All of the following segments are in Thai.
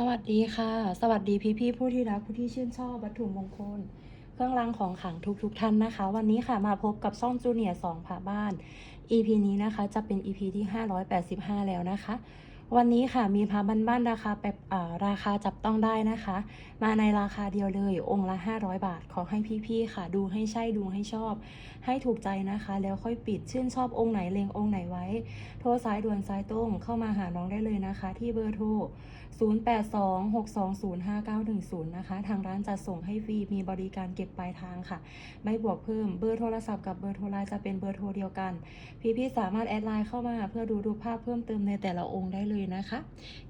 สวัสดีค่ะ สวัสดีพี่พี่ผู้ที่รักผู้ที่ชื่นชอบวัตถุมงคล เครื่องรางของขลังทุกทุกท่านนะคะ วันนี้ค่ะมาพบกับซ่องจูเนียร์สองผาบ้าน EP นี้นะคะจะเป็น EP ที่ 585 แล้วนะคะ วันนี้ค่ะมีพระบ้านๆราคาแบบราคาจับต้องได้นะคะ มาในราคาเดียวเลยองค์ละ 500 บาท ขอให้พี่ๆค่ะ ดูให้ใช่ดูให้ชอบ ให้ถูกใจนะคะ แล้วค่อยปิดชื่นชอบองค์ไหนเลงองค์ไหนไว้ โทรสายด่วนสายตรงเข้ามาหาน้องได้เลยนะคะ ที่เบอร์โทร 0826205910 นะคะ ทางร้านจะส่งให้ฟรี มีบริการเก็บปลายทางค่ะ ไม่บวกเพิ่ม เบอร์โทรศัพท์กับเบอร์โทรไลน์จะเป็นเบอร์โทรเดียวกัน พี่ๆสามารถแอดไลน์เข้ามา เพื่อดูรูปภาพเพิ่มเติมในแต่ละองค์ได้เลยนะคะ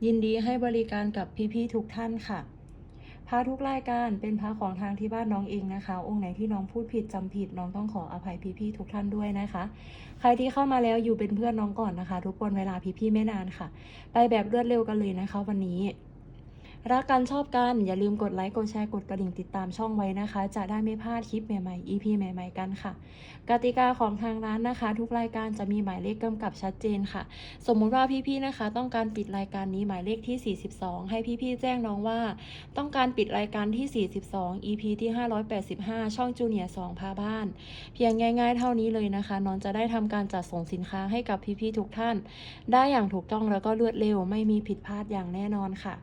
ยินดีให้บริการกับพี่ๆทุกท่านค่ะ พระทุกรายการเป็นพระของทางที่บ้านน้องเองนะคะ องค์ไหนที่น้องพูดผิดจำผิด น้องต้องขออภัยพี่ๆทุกท่านด้วยนะคะ ใครที่เข้ามาแล้วอยู่เป็นเพื่อนน้องก่อนนะคะ ทุกคนเวลาพี่ๆไม่นานค่ะ ไปแบบรวดเร็วกันเลยนะคะ วันนี้ รักกันชอบกัน อย่าลืมกดไลค์กดแชร์กดกระดิ่งติดตามช่องไว้นะคะ จะได้ไม่พลาดคลิปใหม่ๆ EP ใหม่ ๆ กันค่ะ กติกาของทางร้านนะคะ ทุกรายการจะมีหมายเลขกำกับชัดเจนค่ะ สมมุติว่าพี่ๆนะคะ ต้องการปิดรายการนี้หมายเลขที่ 42 ให้พี่ๆแจ้งน้องว่า ต้องการปิดรายการที่ 42 EP ที่ 585 ช่องจูเนียร์2พาบ้าน เพียงง่าย ๆ เท่านี้เลยนะคะ น้องจะได้ทำการจัดส่งสินค้าให้กับพี่ๆทุกท่าน ได้อย่างถูกต้องแล้วก็รวดเร็วไม่มีผิดพลาดอย่างแน่นอนค่ะ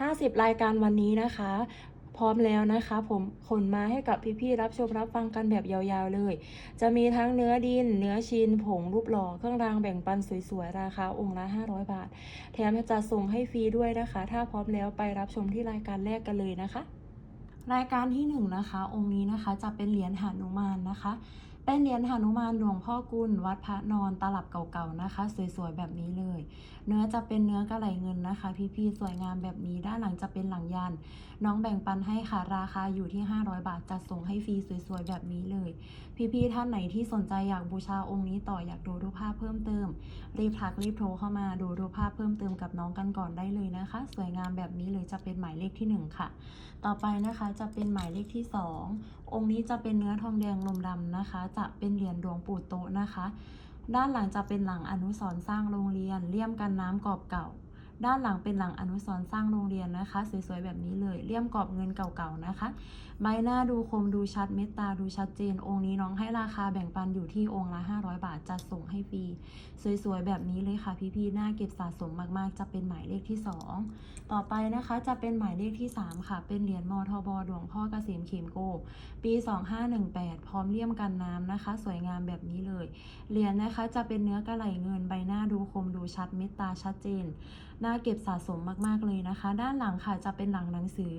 50 รายการวันนี้นะคะ พร้อมแล้วนะคะ ผมขนมาให้กับพี่ๆรับชมรับฟังกันแบบยาวๆเลย จะมีทั้งเนื้อดิน เนื้อชินผงรูปหล่อเครื่องรางแบ่งปันสวยๆ ราคาองค์ละ 500 บาท แถมจะส่งให้ฟรีด้วยนะคะ ถ้าพร้อมแล้วไปรับชมที่รายการแรกกันเลยนะคะ รายการที่หนึ่งนะคะ องค์นี้นะคะจะเป็นเหรียญหานุมานนะคะ เป็นเหรียญหานุมานหลวงพ่อกุลวัดพระนอนตลับเก่าๆนะคะ สวยๆแบบนี้เลย เนื้อจะเป็นเนื้อกระไหลเงินนะคะ พี่ๆสวยงามแบบนี้ด้านหลังจะเป็นหลังยัน น้องแบ่งปันให้ค่ะราคาอยู่ที่ 500 บาทจัดส่งให้ฟรีสวยๆแบบนี้เลย พี่ๆท่านไหนที่สนใจอยากบูชาองค์นี้ต่ออยากดูรูปภาพเพิ่มเติม รีบทักรีบโทรเข้ามาดูรูปภาพเพิ่มเติมกับน้องกันก่อนได้เลยนะคะ สวยงามแบบนี้เลยจะเป็นหมายเลขที่หนึ่งค่ะ ต่อไปนะคะจะเป็นหมายเลขที่ 2 องค์นี้จะเป็นเนื้อทองแดงลมดำนะคะ จะเป็นเหรียญหลวงปู่โตนะคะ ด้านหลังจะเป็นหลังอนุสรสร้างโรงเรียนเลี่ยมกันน้ำกรอบเก่า ด้านหลังเป็นหลังอนุสรณ์สร้างโรงเรียนนะคะ สวยๆแบบนี้เลยเลี่ยมกรอบเงินเก่าๆนะคะ ใบหน้าดูคมดูชัดเม็ดตาดูชัดเจน องค์นี้น้องให้ราคาแบ่งปันอยู่ที่องค์ละ 500 บาทจัดส่งให้ฟรีสวยๆแบบนี้เลยค่ะ พี่ๆหน่าเก็บสะสมมากๆ จะเป็นหมายเลขที่ 2 ต่อไปนะคะจะเป็นหมายเลขที่ 3 ค่ะ เป็นเหรียญมทบหลวงพ่อเกษมเขมโก ปี 2518 พร้อมเลี่ยมกันน้ำนะคะ สวยงามแบบนี้เลยเหรียญนะคะจะเป็นเนื้อกระไหลเงินใบหน้าดูคมดูชัดเม็ดตาชัดเจน น่าเก็บสะสมมากๆเลยนะคะ ด้านหลังค่ะจะเป็นหลังหนังสือ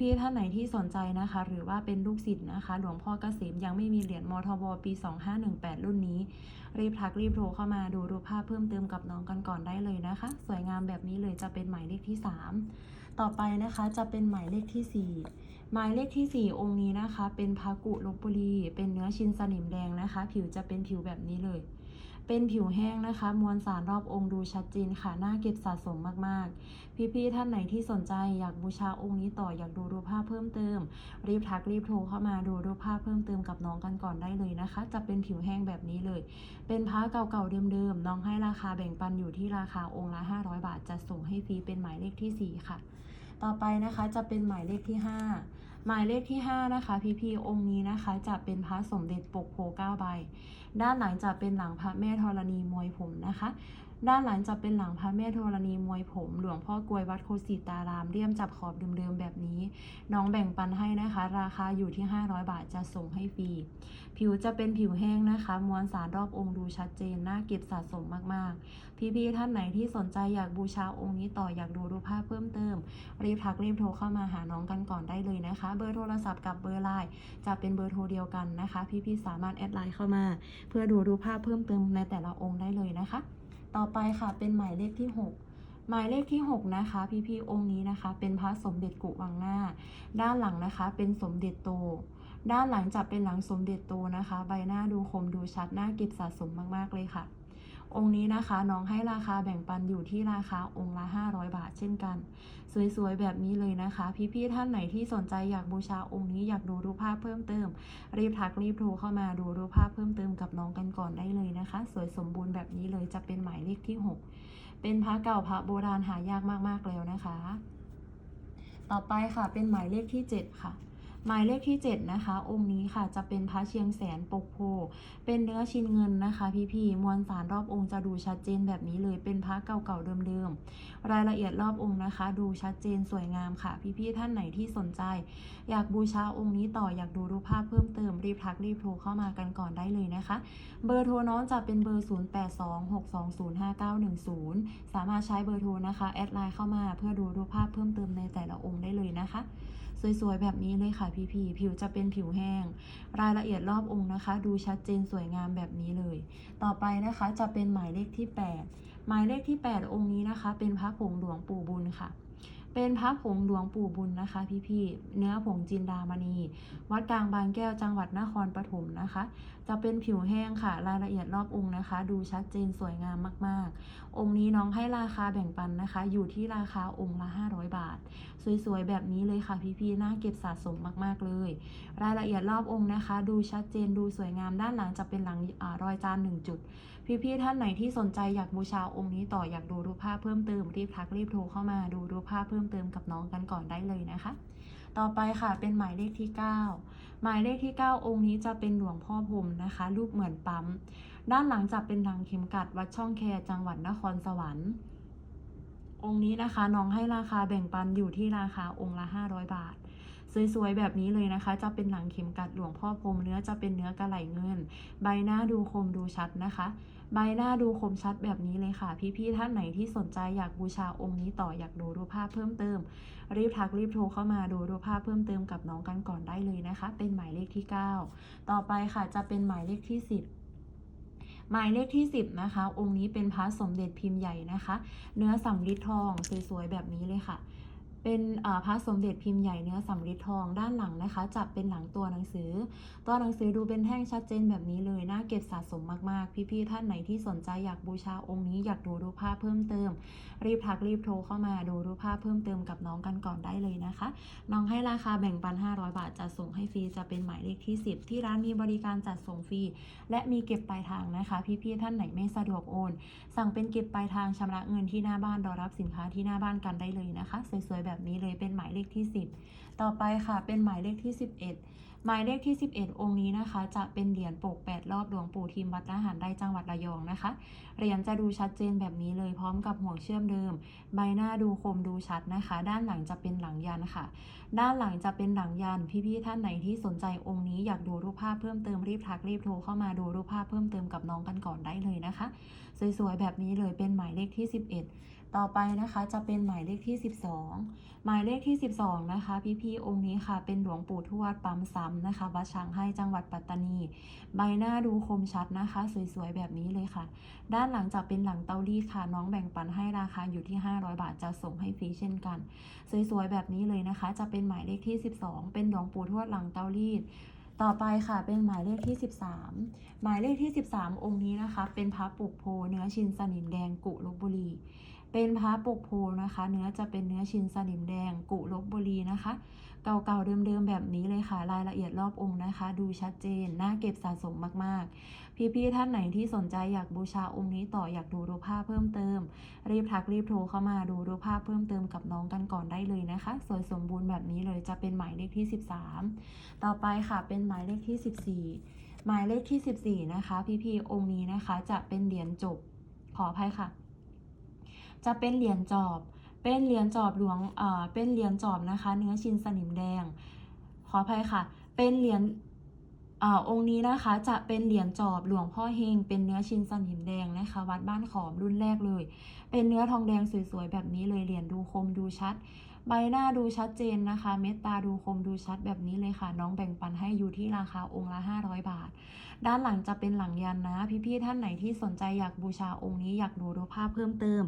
พี่ๆท่านไหนที่สนใจนะคะ หรือว่าเป็นลูกศิษย์นะคะ หลวงพ่อเกษมยังไม่มีเหรียญมทบปี 2518 รุ่นนี้ รีบทักรีบโทรเข้ามาดูรูปภาพเพิ่มเติมกับน้องกันก่อนได้เลยนะคะ สวยงามแบบนี้เลยจะเป็นหมายเลขที่ 3 ต่อไปนะคะจะเป็นหมายเลขที่ 4 หมายเลขที่ 4 องค์นี้นะคะ เป็นพระกุลบบุรี เป็นเนื้อชินสนิมแดงนะคะ ผิวจะเป็นผิวแบบนี้เลย เป็นผิวแห้งนะคะ มวลสารรอบองค์ดูชัดเจนค่ะ น่าเก็บสะสมมากๆ พี่ๆท่านไหนที่สนใจอยากบูชาองค์นี้ต่ออยากดูรูปภาพเพิ่มเติม รีบทักรีบโทรเข้ามาดูรูปภาพเพิ่มเติมกับน้องกันก่อนได้เลยนะคะ จะเป็นผิวแห้งแบบนี้เลย เป็นพระเก่าๆเดิมๆน้องให้ราคาแบ่งปันอยู่ที่ราคาองค์ละ 500 บาทจะส่งให้ฟรีเป็นหมายเลขทีสี่ 4 ค่ะ ต่อไปนะคะจะเป็นหมายเลขที่ 5 หมายเลขที่ 5 นะคะ พี่ๆองค์นี้นะคะ จะเป็นพระสมเด็จปกโพเก้าใบ ด้านหลังจะเป็นหลังพระแม่ธรณีมวยผมนะคะ ด้านหลังจะเป็นหลังพระแม่ธรณีมวยผม หลวงพ่อกลวยวัดโคสิตาราม เลี่ยมจับขอบเดิมๆแบบนี้ น้องแบ่งปันให้นะคะ ราคาอยู่ที่ 500 บาทจะส่งให้ฟรี ผิวจะเป็นผิวแห้งนะคะ มวลสารรอบองค์ดูชัดเจน น่าเก็บสะสมมากๆ พี่ๆท่านไหนที่สนใจอยากบูชาองค์นี้ต่ออยากดูรูปภาพเพิ่มเติม รีบทักรีบโทรเข้ามาหาน้องกันก่อนได้เลยนะคะ เบอร์โทรศัพท์กับเบอร์ไลน์จะเป็นเบอร์โทรเดียวกันนะคะ พี่ๆสามารถแอดไลน์เข้ามา เพื่อดูรูปภาพเพิ่มเติมในแต่ละองค์ได้เลยนะคะ ต่อไปค่ะเป็นหมายเลขที่ 6 หมายเลขที่ 6 นะคะ พี่ๆองค์นี้นะคะ เป็นพระสมเด็จกุวังหน้า ด้านหลังนะคะ เป็นสมเด็จโต ด้านหลังจะเป็นหลังสมเด็จโตนะคะ ใบหน้าดูคมดูชัดหน้าเก็บสะสมมากๆเลยค่ะ องค์นี้นะคะน้องให้ราคาแบ่งปันอยู่ที่ราคาองค์ละ 500 บาทเช่นกัน สวยๆ แบบนี้เลยนะคะ พี่ๆท่านไหนที่สนใจอยากบูชาองค์นี้อยากดูรูปภาพเพิ่มเติม รีบทักรีบโทรเข้ามาดูรูปภาพเพิ่มเติมกับน้องกันก่อนได้เลยนะคะ สวยสมบูรณ์แบบนี้เลยจะเป็นหมายเลขที่ 6 เป็นพระเก่าพระโบราณหายากมากๆแล้วนะคะ ต่อไปค่ะเป็นหมายเลขที่ 7 ค่ะ หมายเลขที่ 7 นะคะ องค์นี้ค่ะจะเป็นพระเชียงแสนปกโพ เป็นเนื้อชิ้นเงินนะคะ พี่ๆมวลสารรอบองค์จะดูชัดเจนแบบนี้เลยเป็นพระเก่าๆเดิมๆ รายละเอียดรอบองค์นะคะ ดูชัดเจนสวยงามค่ะ พี่ๆท่านไหนที่สนใจ อยากบูชาองค์นี้ต่ออยากดูรูปภาพเพิ่มเติมรีบทักรีบโทรเข้ามากันก่อนได้เลยนะคะ เบอร์โทรน้องจะเป็นเบอร์ 0826205910 สามารถใช้เบอร์โทรนะคะแอดไลน์เข้ามาเพื่อดูรูปภาพเพิ่มเติมในแต่ละองค์ได้เลยนะคะ สวยๆ แบบนี้เลยค่ะพี่ๆ ผิวจะเป็นผิวแห้ง รายละเอียดรอบองค์นะคะ ดูชัดเจนสวยงามแบบนี้เลย ต่อไปนะคะจะเป็นหมายเลขที่ 8 หมายเลขที่ 8 องค์นี้นะคะ เป็นพระผงหลวงปู่บุญค่ะ เป็นพระผงหลวงปู่บุญนะคะ พี่ๆ เนื้อผงจินดามณี วัดกลางบางแก้วจังหวัดนครปฐมนะคะ จะเป็นผิวแห้งค่ะ รายละเอียดรอบองค์นะคะ ดูชัดเจนสวยงามมากๆ องค์นี้น้องให้ราคาแบ่งปันนะคะ อยู่ที่ราคาองค์ละ 500 บาท สวยๆ แบบนี้เลยค่ะพี่ๆ น่าเก็บสะสมมากๆเลย รายละเอียดรอบองค์นะคะ ดูชัดเจนดูสวยงามด้านหลังจะเป็นหลังอรอยจานหนึ่งจุด พี่ๆท่านไหนที่สนใจอยากบูชาองค์นี้ต่ออยากดูรูปภาพเพิ่มเติมรีบทักรีบโทรเข้ามาดูรูปภาพเพิ่มเติมกับน้องกันก่อนได้เลยนะคะ ต่อไปค่ะเป็นหมายเลขที่ 9 หมายเลขที่ 9 องค์นี้จะเป็นหลวงพ่อพรมนะคะ รูปเหมือนปั๊ม ด้านหลังจะเป็นหลังเข็มกัดวัดช่องแคจังหวัดนครสวรรค์องค์นี้นะคะน้องให้ราคาแบ่งปันอยู่ที่ราคาองค์ละ 500 บาท สวยๆแบบนี้เลยนะคะ จะเป็นหลังเข็มกัดหลวงพ่อพรมเนื้อจะเป็นเนื้อกระไหลเงิน ใบหน้าดูคมดูชัดนะคะ ใบหน้าดูคมชัดแบบนี้เลยค่ะ พี่ๆท่านไหนที่สนใจอยากบูชาองค์นี้ต่ออยากดูรูปภาพเพิ่มเติม รีบทักรีบโทรเข้ามาดูรูปภาพเพิ่มเติมกับน้องกันก่อนได้เลยนะคะ เป็นหมายเลขที่ 9 ต่อไปค่ะจะเป็นหมายเลขที่ 10หมายเลขที่ 10 นะคะ องค์นี้เป็นพระสมเด็จพิมพ์ใหญ่นะคะ เนื้อสำริดทองสวยๆแบบนี้เลยค่ะ เป็นอ่าพระสมเด็จพิมพ์ใหญ่เนื้อสำริดทองด้านหลังนะคะ จะเป็นหลังตัวหนังสือ ตัวหนังสือดูเป็นแท่งชัดเจนแบบนี้เลยน่าเก็บสะสมมากๆ พี่ๆท่านไหนที่สนใจอยากบูชาองค์นี้อยากดูรูปภาพเพิ่มเติม รีบทักรีบโทรเข้ามาดูรูปภาพเพิ่มเติมกับน้องกันก่อนได้เลยนะคะ น้องให้ราคาแบ่งปัน 500 บาทจะส่งให้ฟรีจะเป็นหมายเลขที่ 10 ที่ร้านมีบริการจัดส่งฟรีและมีเก็บปลายทางนะคะ พี่ๆท่านไหนไม่สะดวกโอน สั่งเป็นเก็บปลายทางชำระเงินที่หน้าบ้านรอรับสินค้าที่หน้าบ้านกันได้เลยนะคะสวยๆแบบนี้เลยเป็นหมายเลขที่ 10 ต่อไปค่ะเป็นหมายเลขที่ 11 หมายเลขที่ 11 องค์นี้นะคะ จะเป็นเหรียญปก 8 รอบหลวงปู่ทิมวัดละหารได้จังหวัดระยองนะคะ เหรียญจะดูชัดเจนแบบนี้เลยพร้อมกับห่วงเชื่อมเดิม ใบหน้าดูคมดูชัดนะคะ ด้านหลังจะเป็นหลังยันค่ะ ด้านหลังจะเป็นหลังยันพี่ๆท่านไหนที่สนใจองค์นี้อยากดูรูปภาพเพิ่มเติมรีบทักรีบโทรเข้ามาดูรูปภาพเพิ่มเติมกับน้องกันก่อนได้เลยนะคะ สวยๆแบบนี้เลยเป็นหมายเลขที่ 11 ต่อไปนะคะจะเป็นหมายเลขที่ 12 หมายเลขที่ 12 นะคะ พี่ๆองค์นี้ค่ะ เป็นหลวงปู่ทวดปั๊มซ้ำนะคะวัดช้างให้จังหวัดปัตตานี ใบหน้าดูคมชัดนะคะ สวยๆ แบบนี้เลยค่ะ ด้านหลังจะเป็นหลังเตารีดค่ะ น้องแบ่งปันให้ราคาอยู่ที่ 500 บาทจะส่งให้ฟรีเช่นกัน สวยๆ แบบนี้เลยนะคะ จะเป็นหมายเลขที่ 12 เป็นหลวงปู่ทวดหลังเตารีดต่อไปค่ะเป็นหมายเลขที่ 13 หมายเลขที่ 13 องค์นี้นะคะ เป็นพระปุกโพเนื้อชินสนิมแดงกุลบบุรี เป็นพระปกโพนะคะ เนื้อจะเป็นเนื้อชินสนิมแดง กุลบบุรีนะคะ เก่าๆเดิมๆแบบนี้เลยค่ะ รายละเอียดรอบองค์นะคะ ดูชัดเจน น่าเก็บสะสมมากๆ พี่ๆท่านไหนที่สนใจอยากบูชาองค์นี้ต่ออยากดูรูปภาพเพิ่มเติม รีบทักรีบโทรเข้ามาดูรูปภาพเพิ่มเติมกับน้องกันก่อนได้เลยนะคะ สวยสมบูรณ์แบบนี้เลยจะเป็นหมายเลขที่ 13 ต่อไปค่ะเป็นหมายเลขที่ 14 หมายเลขที่ 14 นะคะ พี่ๆองค์นี้นะคะ จะเป็นเหรียญจบขออภัยค่ะ จะเป็นเหรียญจอบ เป็นเหรียญจอบหลวงเอ่อเป็นเหรียญจอบนะคะ เนื้อชินสนิมแดง ขออภัยค่ะ เป็นเหรียญอ่าองค์นี้นะคะจะเป็นเหรียญจอบหลวงพ่อเฮงเป็นเนื้อชินสนิมแดงนะคะ วัดบ้านขอมรุ่นแรกเลย เป็นเนื้อทองแดงสวยๆแบบนี้เลยเหรียญดูคมดูชัด ใบหน้าดูชัดเจนนะคะ เม็ดตาดูคมดูชัดแบบนี้เลยค่ะ น้องแบ่งปันให้อยู่ที่ราคาองค์ละ 500 บาท ด้านหลังจะเป็นหลังยันนะ พี่ๆท่านไหนที่สนใจอยากบูชาองค์นี้อยากดูรูปภาพเพิ่มเติม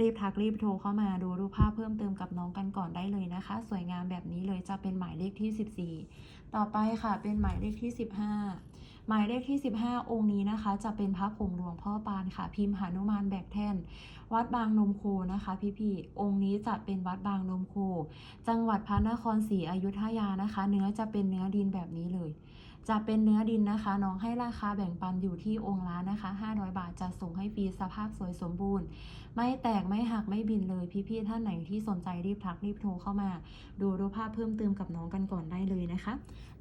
รีบทักรีบโทรเข้ามาดูรูปภาพเพิ่มเติมกับน้องกันก่อนได้เลยนะคะ สวยงามแบบนี้เลยจะเป็นหมายเลขที่ 14 ต่อไปค่ะเป็นหมายเลขที่ 15 หมายเลขที่ 15 องค์นี้นะคะ จะเป็นพระผงหลวงพ่อปานค่ะ พิมพ์หานุมานแบกแท่น วัดบางนมโคนะคะ พี่ๆองค์นี้จะเป็นวัดบางนมโค จังหวัดพระนครศรีอยุธยานะคะ เนื้อจะเป็นเนื้อดินแบบนี้เลย จะเป็นเนื้อดินนะคะน้องให้ราคาแบ่งปันอยู่ที่องค์ละนะคะ 500 บาทจะส่งให้ฟรีสภาพสวยสมบูรณ์ ไม่แตกไม่หักไม่บินเลยพี่ๆท่านไหนที่สนใจรีบทักรีบโทรเข้ามา ดูรูปภาพเพิ่มเติมกับน้องกันก่อนได้เลยนะคะ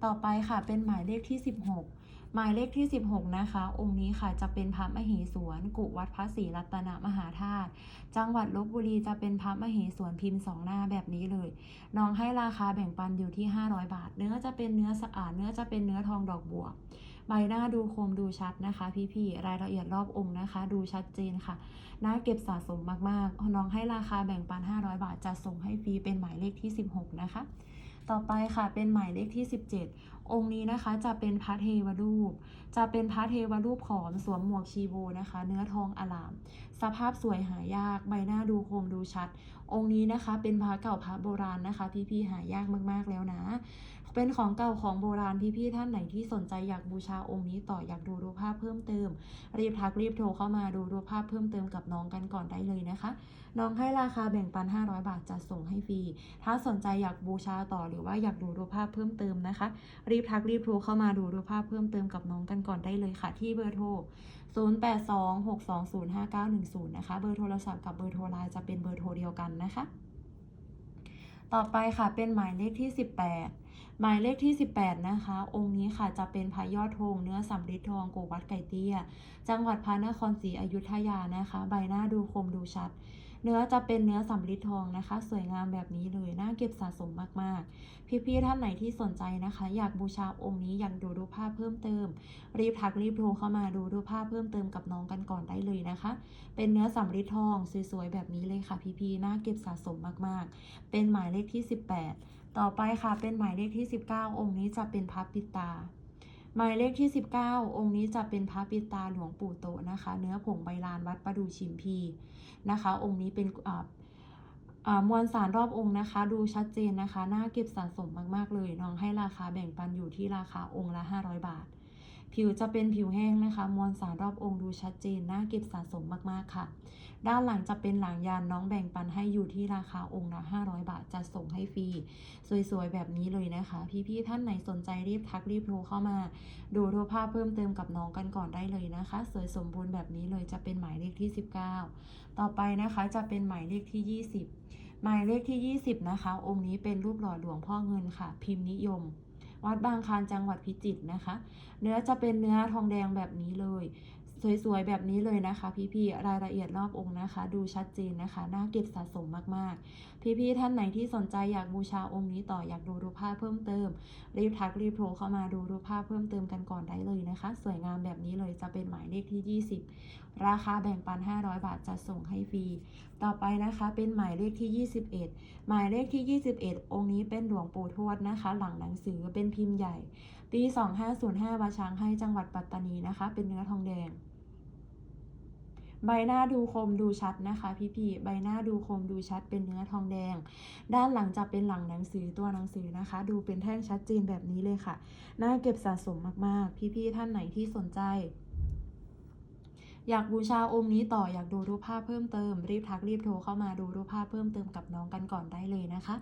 ต่อไปค่ะเป็นหมายเลขที่ 16 หมายเลขที่ 16 นะคะ องค์นี้ค่ะจะเป็นพระมเหสวนกุวัดพระศรีรัตนมหาธาตุจังหวัดลบบุรีจะเป็นพระมเหสวนพิมพ์สองหน้าแบบนี้เลยน้องให้ราคาแบ่งปันอยู่ที่ 500 บาท เนื้อจะเป็นเนื้อสะอาดเนื้อจะเป็นเนื้อทองดอกบัวใบหน้าดูคมดูชัดนะคะ พี่ๆรายละเอียดรอบองค์นะคะ ดูชัดเจนค่ะน่าเก็บสะสมมากๆน้องให้ราคาแบ่งปัน 500 บาทจะส่งให้ฟรีเป็นหมายเลขที่ 16 นะคะ ต่อไปค่ะเป็นหมายเลขที่ 17 องค์นี้นะคะจะเป็นพระเทวรูป จะเป็นพระเทวรูปขอมสวมหมวกชีโบนะคะ เนื้อทองอลาม สภาพสวยหายากใบหน้าดูคมดูชัด องค์นี้นะคะเป็นพระเก่าพระโบราณนะคะ พี่ๆหายากมากๆแล้วนะ เป็นของเก่าของโบราณพี่ๆท่านไหนที่สนใจอยากบูชาองค์นี้ต่ออยากดูรูปภาพเพิ่มเติม รีบทักรีบโทรเข้ามาดูรูปภาพเพิ่มเติมกับน้องกันก่อนได้เลยนะคะ น้องให้ราคาแบ่งปัน 500 บาทจะส่งให้ฟรี ถ้าสนใจอยากบูชาต่อหรือว่าอยากดูรูปภาพเพิ่มเติมนะคะ รีบทักรีบโทรเข้ามาดูรูปภาพเพิ่มเติมกับน้องกันก่อนได้เลยค่ะ ที่เบอร์โทร0826205910 นะคะ เบอร์โทรศัพท์กับเบอร์โทรไลน์จะเป็นเบอร์โทรเดียวกันนะคะ ต่อไปค่ะเป็นหมายเลขที่ 18 หมายเลขที่ 18 นะคะ องค์นี้ค่ะจะเป็นพระยอดธงเนื้อสำริดทองโกวัดไก่เตี้ย จังหวัดพระนครศรีอยุธยานะคะ ใบหน้าดูคมดูชัด เนื้อจะเป็นเนื้อสำริดทองนะคะ สวยงามแบบนี้เลยน่าเก็บสะสมมากๆ พี่ๆท่านไหนที่สนใจนะคะ อยากบูชาองค์นี้อยากดูรูปภาพเพิ่มเติม รีบทักรีบโทรเข้ามาดูรูปภาพเพิ่มเติมกับน้องกันก่อนได้เลยนะคะ เป็นเนื้อสำริดทองสวยๆแบบนี้เลยค่ะ พี่ๆน่าเก็บสะสมมากๆ เป็นหมายเลขที่ 18 ต่อไปค่ะเป็นหมายเลขที่ 19 องค์นี้จะเป็นพระปิดตา หมายเลขที่ 19 องค์นี้จะเป็นพระปิตาหลวงปู่โตนะคะ เนื้อผงใบลานวัดประดูชิมพีนะคะ องค์นี้เป็นมวลสารรอบองค์นะคะ ดูชัดเจนนะคะน่าเก็บสะสมมากๆเลยน้องให้ราคาแบ่งปันอยู่ที่ราคาองค์ละ 500 บาท ผิวจะเป็นผิวแห้งนะคะ มวลสารรอบองค์ดูชัดเจนน่าเก็บสะสมมากๆค่ะ ด้านหลังจะเป็นหลังยานน้องแบ่งปันให้อยู่ที่ราคาองค์ละ500 บาทจะส่งให้ฟรี สวยๆ แบบนี้เลยนะคะ พี่ๆ ท่านไหนสนใจรีบทักรีบโทรเข้ามา ดูรูปภาพเพิ่มเติมกับน้องกันก่อนได้เลยนะคะ สวยสมบูรณ์แบบนี้เลยจะเป็นหมายเลขที่ 19 ต่อไปนะคะจะเป็นหมายเลขที่ 20 หมายเลขที่ 20 นะคะ องค์นี้เป็นรูปหล่อหลวงพ่อเงินค่ะ พิมพ์นิยมวัดบางคลานจังหวัดพิจิตรนะคะ เนื้อจะเป็นเนื้อทองแดงแบบนี้เลย สวยๆ แบบนี้เลยนะคะ พี่ๆ รายละเอียดรอบองค์นะคะ ดูชัดเจนนะคะน่าเก็บสะสมมากๆ พี่ๆ ท่านไหนที่สนใจอยากบูชาองค์นี้ต่ออยากดูรูปภาพเพิ่มเติม รีบทักรีบโทรเข้ามาดูรูปภาพเพิ่มเติมกันก่อนได้เลยนะคะ สวยงามแบบนี้เลยจะเป็นหมายเลขที่ 20 ราคาแบ่งปัน 500 บาทจะส่งให้ฟรีต่อไปนะคะเป็นหมายเลขที่ 21 หมายเลขที่ 21 องค์นี้เป็นหลวงปู่ทวดนะคะ หลังหนังสือเป็นพิมพ์ใหญ่ปี2505วัดช้างให้จังหวัดปัตตานีนะคะ เป็นเนื้อทองแดง ใบหน้าดูคมดูชัดนะคะพี่พี่ใบหน้าดูคมดูชัดเป็นเนื้อทองแดง ด้านหลังจะเป็นหลังหนังสือตัวหนังสือนะคะ ดูเป็นแท่งชัดเจนแบบนี้เลยค่ะ น่าเก็บสะสมมากๆ พี่พี่ท่านไหนที่สนใจ อยากบูชาองค์นี้ต่ออยากดูรูปภาพเพิ่มเติม รีบทักรีบโทรเข้ามาดูรูปภาพเพิ่มเติมกับน้องกันก่อนได้เลยนะคะ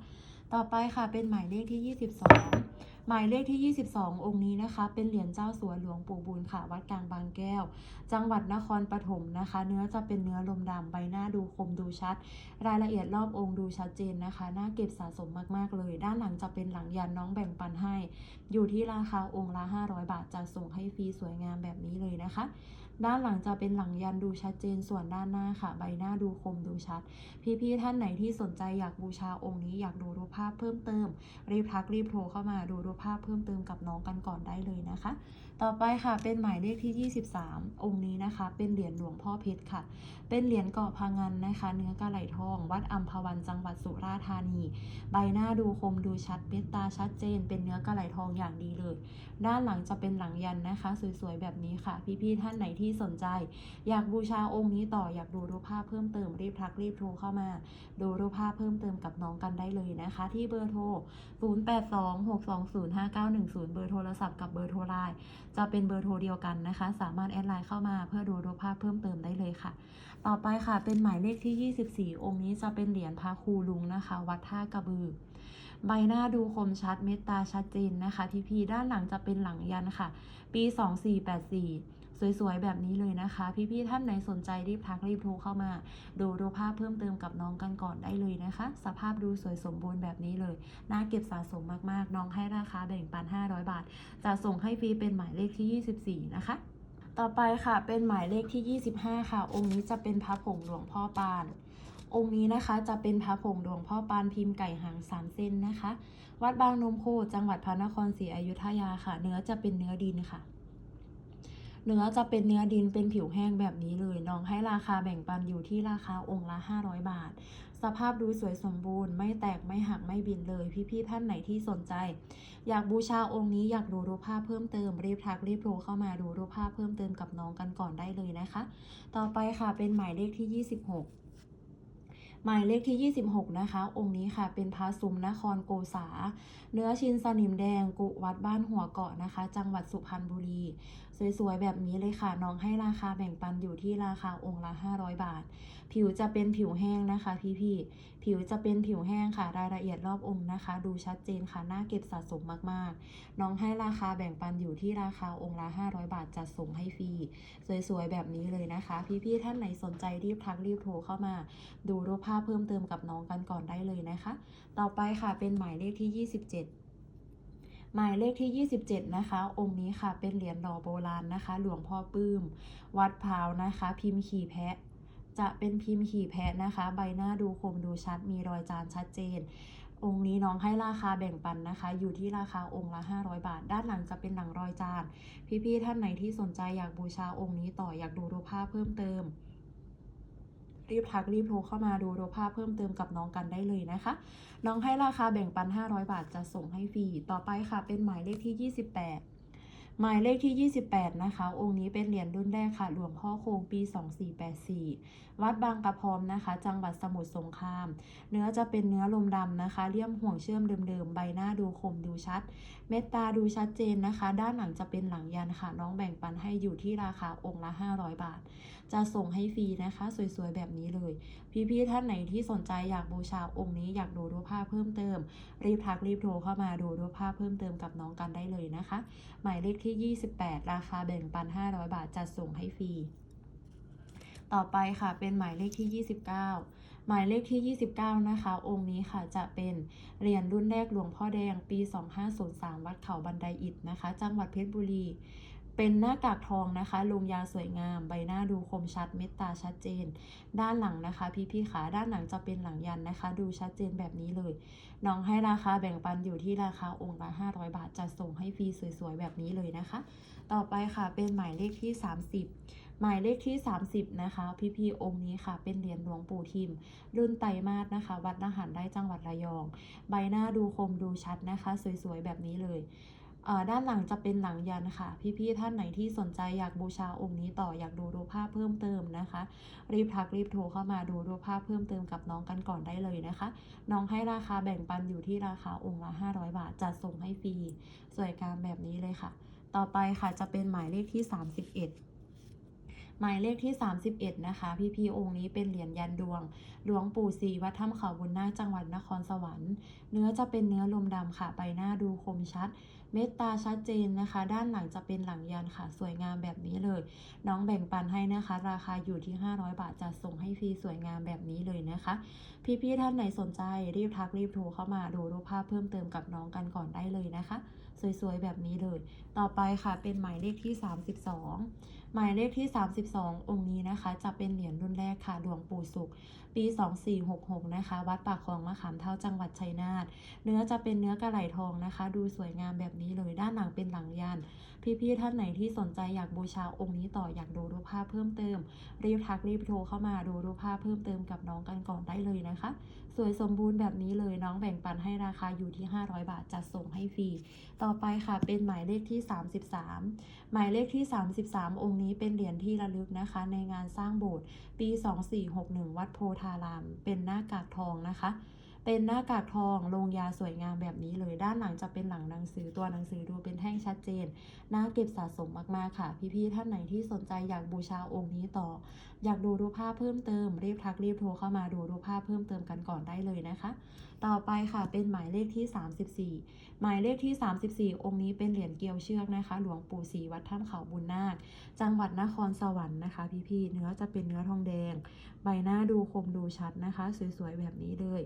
ต่อไปค่ะเป็นหมายเลขที่ 22 หมายเลขที่ 22 องค์นี้นะคะ เป็นเหรียญเจ้าสัวหลวงปู่บุญค่ะ วัดกลางบางแก้ว จังหวัดนครปฐมนะคะ เนื้อจะเป็นเนื้อลมดำใบหน้าดูคมดูชัด รายละเอียดรอบองค์ดูชัดเจนนะคะน่าเก็บสะสมมากๆเลย ด้านหลังจะเป็นหลังยันน้องแบ่งปันให้ อยู่ที่ราคาองค์ละ 500 บาทจะส่งให้ฟรีสวยงามแบบนี้เลยนะคะ ด้านหลังจะเป็นหลังยันดูชัดเจนส่วนด้านหน้าค่ะ ใบหน้าดูคมดูชัด พี่ๆท่านไหนที่สนใจอยากบูชาองค์นี้อยากดูรูปภาพเพิ่มเติม รีบทักรีบโทรเข้ามาดูรูปภาพเพิ่มเติมกับน้องกันก่อนได้เลยนะคะ ต่อไปค่ะเป็นหมายเลขที่ 23 องค์นี้นะคะ เป็นเหรียญหลวงพ่อเพชรค่ะ เป็นเหรียญเกาะพังงันนะคะ เนื้อกระไหลทอง วัดอัมพวันจังหวัดสุราษฎร์ธานี ใบหน้าดูคมดูชัดเม็ดตาชัดเจน เป็นเนื้อกระไหลทองอย่างดีเลย ด้านหลังจะเป็นหลังยันนะคะ สวยๆแบบนี้ค่ะ พี่ๆท่านไหนที่ที่สนใจ อยากบูชาองค์นี้ต่ออยากดูรูปภาพเพิ่มเติมรีบทักรีบโทรเข้ามา ดูรูปภาพเพิ่มเติมกับน้องกันได้เลยนะคะ ที่เบอร์โทร 0826205910 เบอร์โทรศัพท์กับเบอร์โทรไลน์จะเป็นเบอร์โทรเดียวกันนะคะ สามารถแอดไลน์เข้ามาเพื่อดูรูปภาพเพิ่มเติมได้เลยค่ะ ต่อไปค่ะเป็นหมายเลขที่ 24 องค์นี้จะเป็นเหรียญพระครูลุงนะคะ วัดท่ากระบือ ใบหน้าดูคมชัดเมตตาชัดเจนนะคะพี่พีด้านหลังจะเป็นหลังยันค่ะ ปี 2484 สวยๆ แบบนี้เลยนะคะ พี่ๆท่านไหนสนใจรีบทักรีบโทรเข้ามา ดูรูปภาพเพิ่มเติมกับน้องกันก่อนได้เลยนะคะ สภาพดูสวยสมบูรณ์แบบนี้เลยน่าเก็บสะสมมากๆ น้องให้ราคาแบ่งปัน 500 บาท จะส่งให้ฟรีเป็นหมายเลขที่ 24 นะคะ ต่อไปค่ะเป็นหมายเลขที่ 25 ค่ะ องค์นี้จะเป็นพระผงหลวงพ่อปานองค์นี้นะคะจะเป็นพระผงหลวงพ่อปานพิมพ์ไก่หางสามเส้นนะคะ วัดบางนมโคจังหวัดพระนครศรีอยุธยาค่ะ เนื้อจะเป็นเนื้อดินค่ะ เนื้อจะเป็นเนื้อดินเป็นผิวแห้งแบบนี้เลย น้องให้ราคาแบ่งปันอยู่ที่ราคาองค์ละ 500 บาท สภาพดูสวยสมบูรณ์ ไม่แตกไม่หักไม่บินเลย พี่ๆท่านไหนที่สนใจ อยากบูชาองค์นี้อยากดูรูปภาพเพิ่มเติมรีบทักรีบโทรเข้ามาดูรูปภาพเพิ่มเติมกับน้องกันก่อนได้เลยนะคะ ต่อไปค่ะเป็นหมายเลขที่ 26หมายเลขที่ 26 นะคะ องค์นี้ค่ะ เป็นพระสุมนครโกษา เนื้อชินสนิมแดง กุวัดบ้านหัวเกาะนะคะ จังหวัดสุพรรณบุรี สวยๆ แบบนี้เลยค่ะ น้องให้ราคาแบ่งปันอยู่ที่ราคาองค์ละ 500 บาท ผิวจะเป็นผิวแห้งนะคะ พี่ๆ ผิวจะเป็นผิวแห้งค่ะ รายละเอียดรอบองค์นะคะ ดูชัดเจนค่ะน่าเก็บสะสมมากๆ น้องให้ราคาแบ่งปันอยู่ที่ราคาองค์ละ 500 บาทจัดส่งให้ฟรี สวยๆ แบบนี้เลยนะคะ พี่ๆ ท่านไหนสนใจรีบทักรีบโทรเข้ามา ดูรูปภาพเพิ่มเติมกับน้องกันก่อนได้เลยนะคะ ต่อไปค่ะเป็นหมายเลขที่ 27 หมายเลขที่ 27 นะคะ องค์นี้ค่ะเป็นเหรียญหล่อโบราณนะคะ หลวงพ่อปื้ม วัดพร้าวนะคะ พิมพ์ขี่แพะ จะเป็นพิมพ์ขี่แพะนะคะ ใบหน้าดูคมดูชัด มีรอยจานชัดเจน องค์นี้น้องให้ราคาแบ่งปันนะคะ อยู่ที่ราคาองค์ละ 500 บาท ด้านหลังจะเป็นหลังรอยจาน พี่ๆท่านไหนที่สนใจอยากบูชาองค์นี้ต่ออยากดูรูปภาพเพิ่มเติม รีบทักรีบโทรเข้ามาดูรูปภาพเพิ่มเติมกับน้องกันได้เลยนะคะ น้องให้ราคาแบ่งปัน 500 บาทจะส่งให้ฟรี ต่อไปค่ะเป็นหมายเลขที่ 28หมายเลขที่ 28 นะคะ องค์นี้เป็นเหรียญรุ่นแรกค่ะ หลวงพ่อโคงปี 2484วัดบางกระพร้อมนะคะ จังหวัดสมุทรสงคราม เนื้อจะเป็นเนื้อลมดำนะคะเลี่ยมห่วงเชื่อมเดิมๆ ใบหน้าดูคมดูชัด เม็ดตาดูชัดเจนนะคะ ด้านหลังจะเป็นหลังยันค่ะ น้องแบ่งปันให้อยู่ที่ราคาองค์ละ 500 บาท จะส่งให้ฟรีนะคะ สวยๆ แบบนี้เลย พี่ๆท่านไหนที่สนใจอยากบูชาองค์นี้อยากดูรูปภาพเพิ่มเติม รีบทักรีบโทรเข้ามาดูรูปภาพเพิ่มเติมกับน้องกันได้เลยนะคะ หมายเลขที่ 28 ราคาแบ่งปัน 500 บาทจัดส่งให้ฟรี ต่อไปค่ะเป็นหมายเลขที่ 29 หมายเลขที่ 29 นะคะ องค์นี้ค่ะจะเป็นเหรียญรุ่นแรกหลวงพ่อแดงปี 2503 วัดเขาบันไดอิฐนะคะ จังหวัดเพชรบุรี เป็นหน้ากากทองนะคะลงยาสวยงาม ใบหน้าดูคมชัดเม็ดตาชัดเจน ด้านหลังนะคะ พี่ๆขาด้านหลังจะเป็นหลังยันนะคะ ดูชัดเจนแบบนี้เลย น้องให้ราคาแบ่งปันอยู่ที่ราคาองค์ละ500 บาทจัดส่งให้ฟรีสวยๆแบบนี้เลยนะคะ ต่อไปค่ะเป็นหมายเลขที่ 30 หมายเลขที่ 30 นะคะพี่พี่องค์นี้ค่ะ เป็นเหรียญหลวงปู่ทิม รุ่นไตมาสนะคะ วัดนาหารได้จังหวัดระยอง ใบหน้าดูคมดูชัดนะคะ สวยๆ แบบนี้เลยอ่อด้านหลังจะเป็นหลังยันค่ะ พี่ๆท่านไหนที่สนใจอยากบูชาองค์นี้ต่ออยากดูรูปภาพเพิ่มเติมนะคะ รีบทักรีบโทรเข้ามาดูรูปภาพเพิ่มเติมกับน้องกันก่อนได้เลยนะคะ น้องให้ราคาแบ่งปันอยู่ที่ราคาองค์ละ 500 บาทจัดส่งให้ฟรีสวยงามแบบนี้เลยค่ะ ต่อไปค่ะจะเป็นหมายเลขที่ 31 หมายเลขที่ 31 นะคะ พี่พีองค์นี้เป็นเหรียญยันดวง หลวงปู่ศรีวัดถ้ำเขาบุญนาคจังหวัดนครสวรรค์ เนื้อจะเป็นเนื้อลมดำค่ะ ใบหน้าดูคมชัด เม็ดตาชัดเจนนะคะ ด้านหลังจะเป็นหลังยันค่ะ สวยงามแบบนี้เลย น้องแบ่งปันให้นะคะ ราคาอยู่ที่ 500 บาทจัดส่งให้ฟรีสวยงามแบบนี้เลยนะคะ พี่ๆท่านไหนสนใจรีบทักรีบโทรเข้ามาดูรูปภาพเพิ่มเติมกับน้องกันก่อนได้เลยนะคะ สวยๆแบบนี้เลย ต่อไปค่ะเป็นหมายเลขที่ 32 หมายเลขที่ 32 องค์นี้นะคะ จะเป็นเหรียญรุ่นแรกค่ะหลวงปู่สุข ปี 2466 นะคะ วัดปากคลองมะขามเท่าจังหวัดชัยนาทเนื้อจะเป็นเนื้อกระไหลทองนะคะ ดูสวยงามแบบนี้เลยด้านหลังเป็นหลังยัน พี่ๆท่านไหนที่สนใจอยากบูชาองค์นี้ต่ออยากดูรูปภาพเพิ่มเติมรีบทักรีบโทรเข้ามาดูรูปภาพเพิ่มเติมกับน้องกันก่อนได้เลยนะคะ สวยสมบูรณ์แบบนี้เลยน้องแบ่งปันให้ราคาอยู่ที่ 500 บาทจัดส่งให้ฟรี ต่อไปค่ะเป็นหมายเลขที่ 33 หมายเลขที่ 33 องค์นี้เป็นเหรียญที่ระลึกนะคะ ในงานสร้างโบสถ์ปี 2461 วัดโพธาราม เป็นหน้ากากทองนะคะเป็นหน้ากากทองลงยาสวยงามแบบนี้เลย ด้านหลังจะเป็นหลังหนังสือตัวหนังสือดูเป็นแท่งชัดเจน น่าเก็บสะสมมากๆค่ะ พี่ๆท่านไหนที่สนใจอยากบูชาองค์นี้ต่อ อยากดูรูปภาพเพิ่มเติมรีบทักรีบโทรเข้ามาดูรูปภาพเพิ่มเติมกันก่อนได้เลยนะคะ ต่อไปค่ะเป็นหมายเลขที่ 34 หมายเลขที่ 34 องค์นี้เป็นเหรียญเกลียวเชือกนะคะ หลวงปู่ศรีวัดถ้ำเขาบุญนาค จังหวัดนครสวรรค์นะคะ พี่ๆเนื้อจะเป็นเนื้อทองแดง ใบหน้าดูคมดูชัดนะคะ สวยๆแบบนี้เลย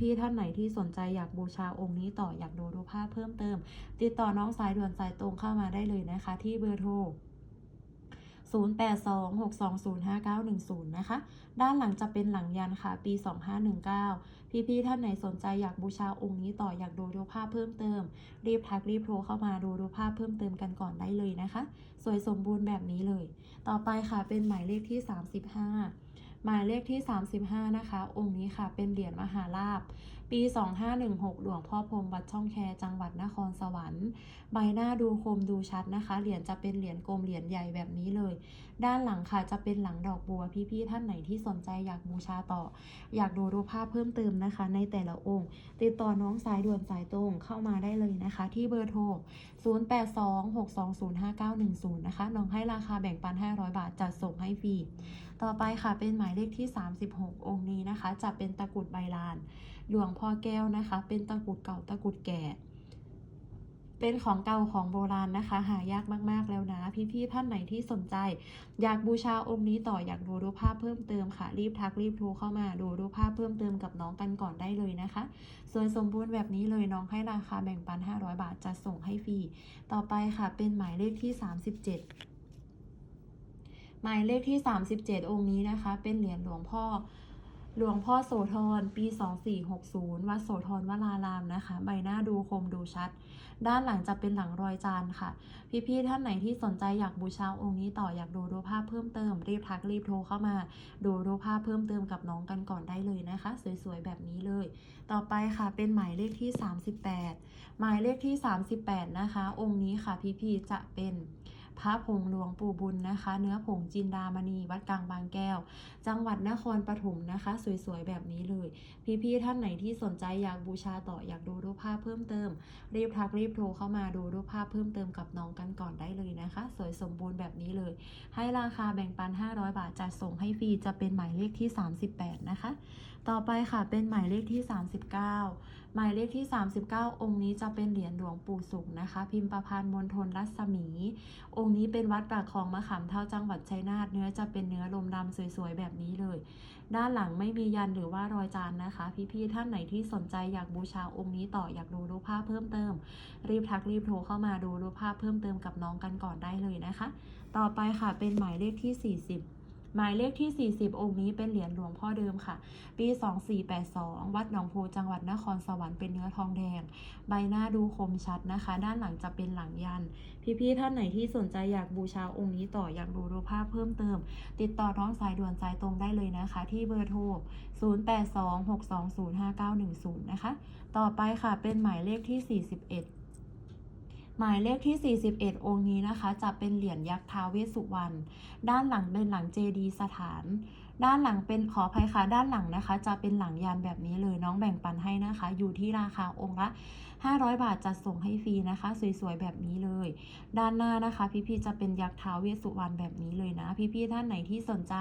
พี่ๆท่านไหนที่สนใจอยากบูชาองค์นี้ต่ออยากดูรูปภาพเพิ่มเติม ติดต่อน้องสายด่วนสายตรงเข้ามาได้เลยนะคะ ที่เบอร์โทร 0826205910 นะคะ ด้านหลังจะเป็นหลังยันค่ะ ปี 2519 พี่ๆท่านไหนสนใจอยากบูชาองค์นี้ต่ออยากดูรูปภาพเพิ่มเติม รีบทักรีบโทรเข้ามาดูรูปภาพเพิ่มเติมกันก่อนได้เลยนะคะ สวยสมบูรณ์แบบนี้เลย ต่อไปค่ะเป็นหมายเลขที่ 35 หมายเลขที่ 35 นะคะ องค์นี้ค่ะเป็นเหรียญมหาลาภ ปี 2516 หลวงพ่อพรมวัดช่องแคจังหวัดนครสวรรค์ ใบหน้าดูคมดูชัดนะคะ เหรียญจะเป็นเหรียญกลมเหรียญใหญ่แบบนี้เลย ด้านหลังค่ะจะเป็นหลังดอกบัวพี่ๆท่านไหนที่สนใจอยากบูชาต่อ อยากดูรูปภาพเพิ่มเติมนะคะ ในแต่ละองค์ ติดต่อน้องสายด่วนสายตรงเข้ามาได้เลยนะคะ ที่เบอร์โทร 0826205910 นะคะ น้องให้ราคาแบ่งปัน 500 บาทจัดส่งให้ฟรี ต่อไปค่ะเป็นหมายเลขที่ 36 องค์นี้นะคะ จะเป็นตะกรุดใบลาน หลวงพ่อแก้วนะคะ เป็นตะกรุดเก่าตะกรุดแก่ เป็นของเก่าของโบราณนะคะ หายากมากๆแล้วนะ พี่ๆท่านไหนที่สนใจ อยากบูชาองค์นี้ต่ออยากดูรูปภาพเพิ่มเติมค่ะ รีบทักรีบโทรเข้ามาดูรูปภาพเพิ่มเติมกับน้องกันก่อนได้เลยนะคะสวยสมบูรณ์แบบนี้เลยน้องให้ราคาแบ่งปัน 500 บาทจะส่งให้ฟรีต่อไปค่ะ เป็นหมายเลขที่ 37หมายเลขที่ 37 องค์นี้นะคะ เป็นเหรียญหลวงพ่อ หลวงพ่อโสธรปี 2460 วัดโสธรวรารามนะคะ ใบหน้าดูคมดูชัด ด้านหลังจะเป็นหลังรอยจานค่ะ พี่ๆท่านไหนที่สนใจอยากบูชาองค์นี้ต่ออยากดูรูปภาพเพิ่มเติม รีบทักรีบโทรเข้ามา ดูรูปภาพเพิ่มเติมกับน้องกันก่อนได้เลยนะคะ สวยๆแบบนี้เลย ต่อไปค่ะเป็นหมายเลขที่ 38 หมายเลขที่ 38 นะคะ องค์นี้ค่ะพี่ๆจะเป็น พระผงหลวงปู่บุญนะคะ เนื้อผงจินดามณี วัดกลางบางแก้ว จังหวัดนครปฐมนะคะ สวยๆ แบบนี้เลย พี่ๆท่านไหนที่สนใจอยากบูชาต่ออยากดูรูปภาพเพิ่มเติม รีบทักรีบโทรเข้ามาดูรูปภาพเพิ่มเติมกับน้องกันก่อนได้เลยนะคะ สวยสมบูรณ์แบบนี้เลย ให้ราคาแบ่งปัน 500 บาทจัดส่งให้ฟรีจะเป็นหมายเลขที่ 38 นะคะ ต่อไปค่ะเป็นหมายเลขที่ 39 หมายเลขที่ 39 องค์นี้จะเป็นเหรียญหลวงปู่สุขนะคะ พิมพ์ประพันธ์มณฑลรัศมี องค์นี้เป็นวัดปากคลองมะขามเท่าจังหวัดชัยนาทเนื้อจะเป็นเนื้อลมดำสวยๆแบบนี้เลย ด้านหลังไม่มียันหรือว่ารอยจานนะคะ พี่ๆท่านไหนที่สนใจอยากบูชาองค์นี้ต่ออยากดูรูปภาพเพิ่มเติม รีบทักรีบโทรเข้ามาดูรูปภาพเพิ่มเติมกับน้องกันก่อนได้เลยนะคะ ต่อไปค่ะเป็นหมายเลขที่ 40 หมายเลขที่ 40 องค์นี้เป็นเหรียญหลวงพ่อเดิมค่ะ ปี 2482 วัดหนองโพจังหวัดนครสวรรค์เป็นเนื้อทองแดง ใบหน้าดูคมชัดนะคะ ด้านหลังจะเป็นหลังยัน พี่ๆท่านไหนที่สนใจอยากบูชาองค์นี้ต่ออยากดูรูปภาพเพิ่มเติม ติดต่อน้องสายด่วนสายตรงได้เลยนะคะ ที่เบอร์โทร 0826205910 นะคะ ต่อไปค่ะเป็นหมายเลขที่ 41 หมายเลขที่ 41 องค์นี้นะคะ จะเป็นเหรียญยักษ์ท้าวเวสสุวรรณ ด้านหลังเป็นหลังเจดีสถาน ด้านหลังเป็นขออภัยค่ะ ด้านหลังนะคะ จะเป็นหลังยานแบบนี้เลยน้องแบ่งปันให้นะคะ อยู่ที่ราคาองค์ละ 500 บาทจัดส่งให้ฟรีนะคะ สวยๆแบบนี้เลย ด้านหน้านะคะ พี่ๆจะเป็นยักษ์ท้าวเวสสุวรรณแบบนี้เลยนะ พี่ๆท่านไหนที่สนใจ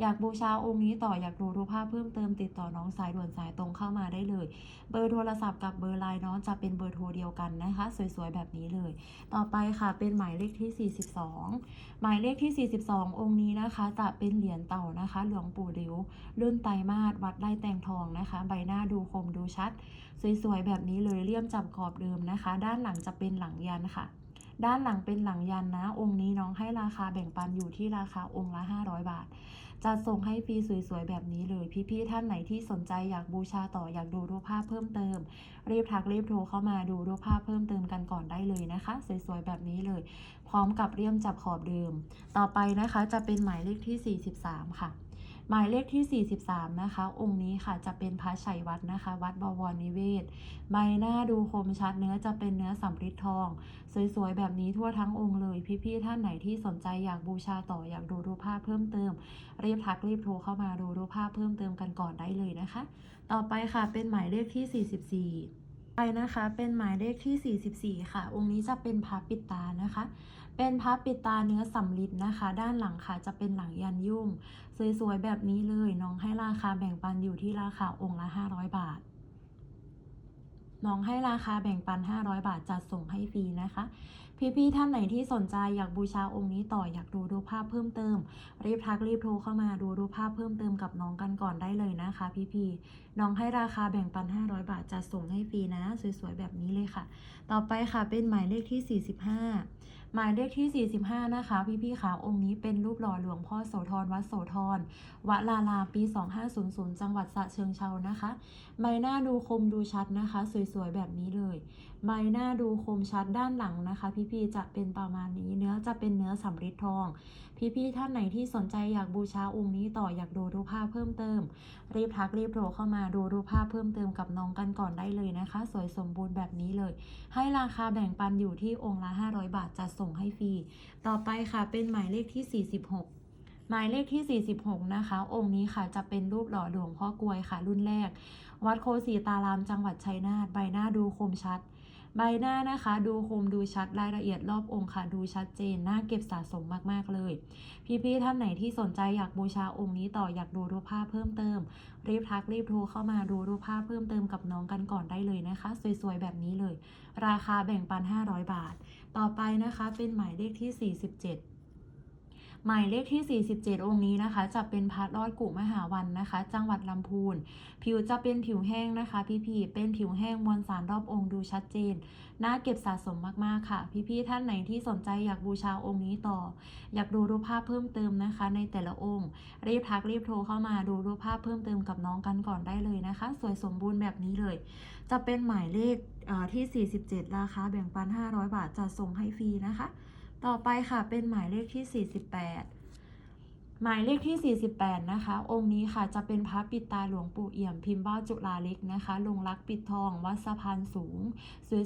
อยากบูชาองค์นี้ต่ออยากดูรูปภาพเพิ่มเติมติดต่อน้องสายด่วนสายตรงเข้ามาได้เลย เบอร์โทรศัพท์กับเบอร์ไลน์น้องจะเป็นเบอร์โทรเดียวกันนะคะ สวยๆแบบนี้เลย ต่อไปค่ะเป็นหมายเลขที่ 42 หมายเลขที่ 42 องค์นี้นะคะ จะเป็นเหรียญเต่านะคะ หลวงปู่ริ้วรุ่นไตรมาสวัดไร่แตงทองนะคะ ใบหน้าดูคมดูชัด สวยๆแบบนี้เลยเลี่ยมจับขอบเดิมนะคะ ด้านหลังจะเป็นหลังยันค่ะ ด้านหลังเป็นหลังยันนะ องค์นี้น้องให้ราคาแบ่งปันอยู่ที่ราคาองค์ละ 500 บาท จะส่งให้ฟรีสวยๆแบบนี้เลย พี่ๆท่านไหนที่สนใจอยากบูชาต่ออยากดูรูปภาพเพิ่มเติม รีบทักรีบโทรเข้ามาดูรูปภาพเพิ่มเติมกันก่อนได้เลยนะคะ สวยๆแบบนี้เลย พร้อมกับเรียมจับขอบเดิม ต่อไปนะคะจะเป็นหมายเลขที่ 43 ค่ะ หมายเลขที่ 43 นะคะ องค์นี้ค่ะจะเป็นพระชัยวัดนะคะ วัดบวรนิเวศ ใบหน้าดูคมชัดเนื้อจะเป็นเนื้อสำริดทอง สวยๆ แบบนี้ทั่วทั้งองค์เลย พี่ๆ ท่านไหนที่สนใจอยากบูชาต่ออยากดูรูปภาพเพิ่มเติม รีบทักรีบโทรเข้ามาดูรูปภาพเพิ่มเติมกันก่อนได้เลยนะคะ ต่อไปค่ะเป็นหมายเลขที่ 44ไปนะคะเป็นหมายเลขที่ 44 ค่ะ องค์นี้จะเป็นพระปิดตานะคะ เป็นพระปิดตาเนื้อสำริดนะคะ ด้านหลังค่ะจะเป็นหลังยันยุ่ง สวยๆแบบนี้เลยน้องให้ราคาแบ่งปันอยู่ที่ราคาองค์ละ 500 บาท น้องให้ราคาแบ่งปัน 500 บาทจัดส่งให้ฟรีนะคะ พี่ๆท่านไหนที่สนใจอยากบูชาองค์นี้ต่ออยากดูรูปภาพเพิ่มเติม รีบทักรีบโทรเข้ามาดูรูปภาพเพิ่มเติมกับน้องกันก่อนได้เลยนะคะ พี่ๆน้องให้ราคาแบ่งปัน 500 บาทจัดส่งให้ฟรีนะ สวยๆแบบนี้เลยค่ะ ต่อไปค่ะเป็นหมายเลขที่ 45 หมายเลขที่ 45 นะคะ พี่ๆขาองค์นี้เป็นรูปหล่อหลวงพ่อโสธรวัดโสธรวัดลาลาปี 2500 จังหวัดสระเชิงเทรานะคะ ใบหน้าดูคมดูชัดนะคะ สวยๆ แบบนี้เลย ใบหน้าดูคมชัดด้านหลังนะคะ พี่ๆจะเป็นประมาณนี้เนื้อจะเป็นเนื้อสำริดทอง พี่ๆท่านไหนที่สนใจอยากบูชาองค์นี้ต่ออยากดูรูปภาพเพิ่มเติม รีบทักรีบโทรเข้ามาดูรูปภาพเพิ่มเติมกับน้องกันก่อนได้เลยนะคะ สวยสมบูรณ์แบบนี้เลย ให้ราคาแบ่งปันอยู่ที่องค์ละ 500 บาทจัดส่งให้ฟรี ต่อไปค่ะเป็นหมายเลขที่ 46 หมายเลขที่ 46 นะคะ องค์นี้ค่ะจะเป็นรูปหล่อหลวงพ่อกลวยค่ะ รุ่นแรก วัดโคสีตารามจังหวัดชัยนาทใบหน้าดูคมชัด ใบหน้านะคะ ดูคมดูชัดรายละเอียดรอบองค์ค่ะ ดูชัดเจนน่าเก็บสะสมมากๆเลย พี่ๆท่านไหนที่สนใจอยากบูชาองค์นี้ต่ออยากดูรูปภาพเพิ่มเติม รีบทักรีบโทรเข้ามาดูรูปภาพเพิ่มเติมกับน้องกันก่อนได้เลยนะคะ สวยๆแบบนี้เลยราคาแบ่งปัน 500 บาท ต่อไปนะคะเป็นหมายเลขที่ 47 หมายเลขที่ 47 องค์นี้นะคะ จะเป็นพระรอดกุมหาวันนะคะ จังหวัดลำพูน ผิวจะเป็นผิวแห้งนะคะ พี่ๆ เป็นผิวแห้งมวลสารรอบองค์ดูชัดเจน น่าเก็บสะสมมากๆค่ะ พี่ๆ ท่านไหนที่สนใจอยากบูชาองค์นี้ต่อ อยากดูรูปภาพเพิ่มเติมนะคะ ในแต่ละองค์ รีบทักรีบโทรเข้ามาดูรูปภาพเพิ่มเติมกับน้องกันก่อนได้เลยนะคะ สวยสมบูรณ์แบบนี้เลย จะเป็นหมายเลขอ่อที่ 47 ราคาแบ่งปัน 500 บาทจัดส่งให้ฟรีนะคะ ต่อไปค่ะเป็นหมายเลขที่ 48 หมายเลขที่ 48 นะคะ องค์นี้ค่ะจะเป็นพระปิดตาหลวงปู่เอี่ยมพิมพ์บ้าจุฬาเล็กนะคะ ลงรักปิดทองวัดสะพานสูง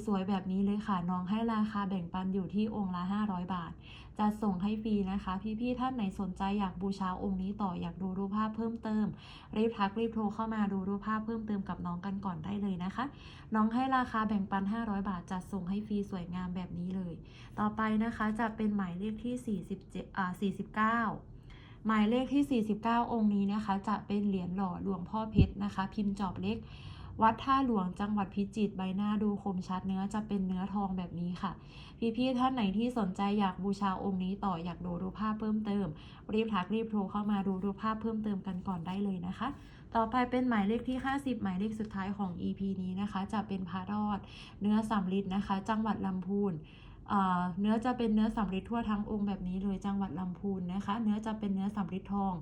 สวยๆ แบบนี้เลยค่ะ น้องให้ราคาแบ่งปันอยู่ที่องค์ละ 500 บาท จะส่งให้ฟรีนะคะ พี่ๆท่านไหนสนใจอยากบูชาองค์นี้ต่ออยากดูรูปภาพเพิ่มเติม รีบทักรีบโทรเข้ามาดูรูปภาพเพิ่มเติมกับน้องกันก่อนได้เลยนะคะ น้องให้ราคาแบ่งปัน 500 บาทจัดส่งให้ฟรีสวยงามแบบนี้เลย ต่อไปนะคะจะเป็นหมายเลขที่ 47อ่า49หมายเลขที่ 49 องค์นี้นะคะ จะเป็นเหรียญหล่อหลวงพ่อเพชรนะคะ พิมพ์จอบเล็ก วัดท่าหลวงจังหวัดพิจิตรใบหน้าดูคมชัดเนื้อจะเป็นเนื้อทองแบบนี้ค่ะ พี่ๆท่านไหนที่สนใจอยากบูชาองค์นี้ต่ออยากดูรูปภาพเพิ่มเติม รีบทักรีบโทรเข้ามาดูรูปภาพเพิ่มเติมกันก่อนได้เลยนะคะ ต่อไปเป็นหมายเลขที่ 50 หมายเลขสุดท้ายของ EP นี้นะคะ จะเป็นพระรอด เนื้อสำริดนะคะ จังหวัดลำพูน เนื้อจะเป็นเนื้อสำริดทั่วทั้งองค์แบบนี้เลยจังหวัดลำพูนนะคะ เนื้อจะเป็นเนื้อสำริดทอง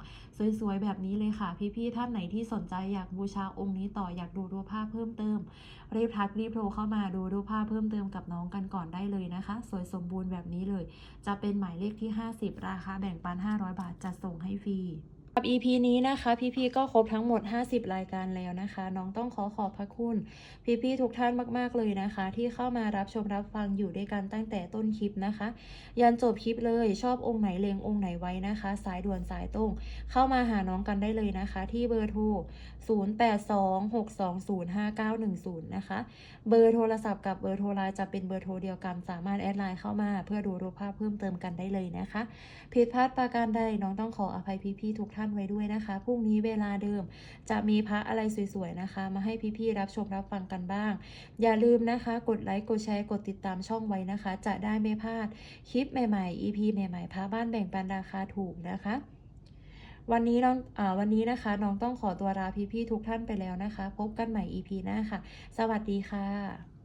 สวยๆแบบนี้เลยค่ะ พี่ๆท่านไหนที่สนใจอยากบูชาองค์นี้ต่ออยากดูรูปภาพเพิ่มเติม รีบทักรีบโทรเข้ามาดูรูปภาพเพิ่มเติมกับน้องกันก่อนได้เลยนะคะ สวยสมบูรณ์แบบนี้เลย จะเป็นหมายเลขที่ 50 ราคาแบ่งปัน 500 บาทจะส่งให้ฟรี กับ EP นี้นะคะพี่ๆก็ครบทั้งหมด 50 รายการแล้วนะคะ น้องต้องขอขอบพระคุณพี่ๆทุกท่านมากๆเลยนะคะ ที่เข้ามารับชมรับฟังอยู่ด้วยกันตั้งแต่ต้นคลิปนะคะ ยันจบคลิปเลยชอบองค์ไหนเลงองค์ไหนไว้นะคะ สายด่วนสายตรง เข้ามาหาน้องกันได้เลยนะคะ ที่เบอร์โทร 0826205910 นะคะ เบอร์โทรศัพท์กับเบอร์โทรไลน์จะเป็นเบอร์โทรเดียวกันสามารถแอดไลน์เข้ามา เพื่อดูรูปภาพเพิ่มเติมกันได้เลยนะคะผิดพลาดประการใดน้องต้องขออภัยพี่ๆทุกท่านไว้ด้วยนะคะ พรุ่งนี้เวลาเดิม จะมีพระอะไรสวยๆนะคะ มาให้พี่ๆรับชมรับฟังกันบ้าง อย่าลืมนะคะ กดไลค์ กดแชร์ กดติดตามช่องไว้นะคะ จะได้ไม่พลาดคลิปใหม่ๆ EP ใหม่ๆ พระบ้านแบ่งปันราคาถูกนะคะวันนี้น้องอวันนี้นะคะ น้องต้องขอตัวลาพี่ๆทุกท่านไปแล้วนะคะ พบกันใหม่ EP หน้าค่ะ สวัสดีค่ะ